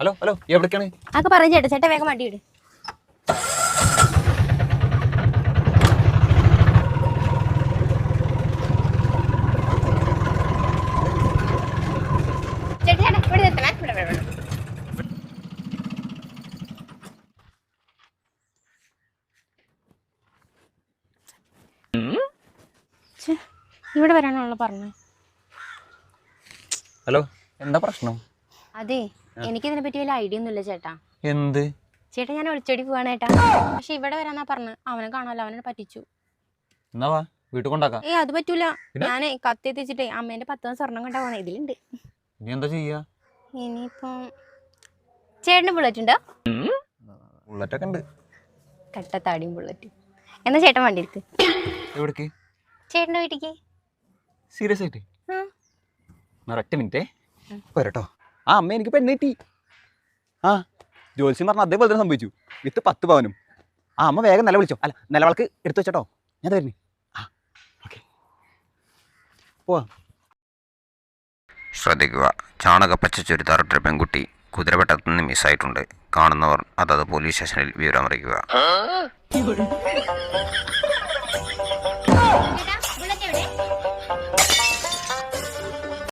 Hello hello എവിടേക്കാണ്? അതൊക്കെ പറഞ്ഞു ചേട്ടാ ചേട്ടാ വേഗം വണ്ടി ഇട് ഇവിടെ വരാനുള്ള പറഞ്ഞു. ഹലോ എന്താ പ്രശ്നം? അതെ എനിക്കിതിനെ പറ്റി വലിയ ഐഡിയ ഒന്നുമില്ല ചേട്ടാ. എന്ത്? ചേട്ടാ ഞാൻ ഒളിച്ചോടി പോവാണ് ചേട്ടാ. പക്ഷെ ഇവിടെ വരാന്നാ പറഞ്ഞു. അവനെ കാണാല്ലോ അവനെ പറ്റിച്ചു. എന്നാ വാ വീട്ടിൽ കൊണ്ടാക്കാം. ഏ അത് പറ്റൂല? ഞാനേ കത്തി എത്തിച്ചിട്ടേ അമ്മേന്റെ പത്ത് സ്വർണം കണ്ടാ പോണേ ഇതിലുണ്ട്. ഇനി എന്താ ചെയ്യാ? ഇനിയിപ്പം ചേട്ടന് ബുള്ളറ്റ് ഉണ്ടോ? കട്ടത്താടിയും ബുള്ളറ്റ് എന്നാ ചേട്ടൻ വണ്ടി എടുക്ക്. എവിടേക്ക്? ചേട്ടന്റെ വീട്ടിക്ക്. സീരിയസ് ആയിട്ട്? ഒരട്ട് മിനിറ്റേ പോരട്ടോ. ആ അമ്മ എനിക്ക് പെണ്ണ് കിട്ടി. ആ ജോത്സ്യം പറഞ്ഞ അതേപോലെ തന്നെ സംഭവിച്ചു. വിത്ത് പത്ത് പവനും. ആ അമ്മ വേഗം നില വിളിച്ചോ. അല്ല നിലവിളക്ക് എടുത്തു വെച്ചോട്ടോ ഞാൻ തരുന്നു ആ ഓക്കെ. പോവാ. ശ്രദ്ധിക്കുക. ചാണകപ്പച്ച ചുരിദാറിട്ടൊരു പെൺകുട്ടി കുതിരവട്ടത്തു നിന്ന് മിസ്സായിട്ടുണ്ട്. കാണുന്നവർ അതത് പോലീസ് സ്റ്റേഷനിൽ വിവരമറിയിക്കുക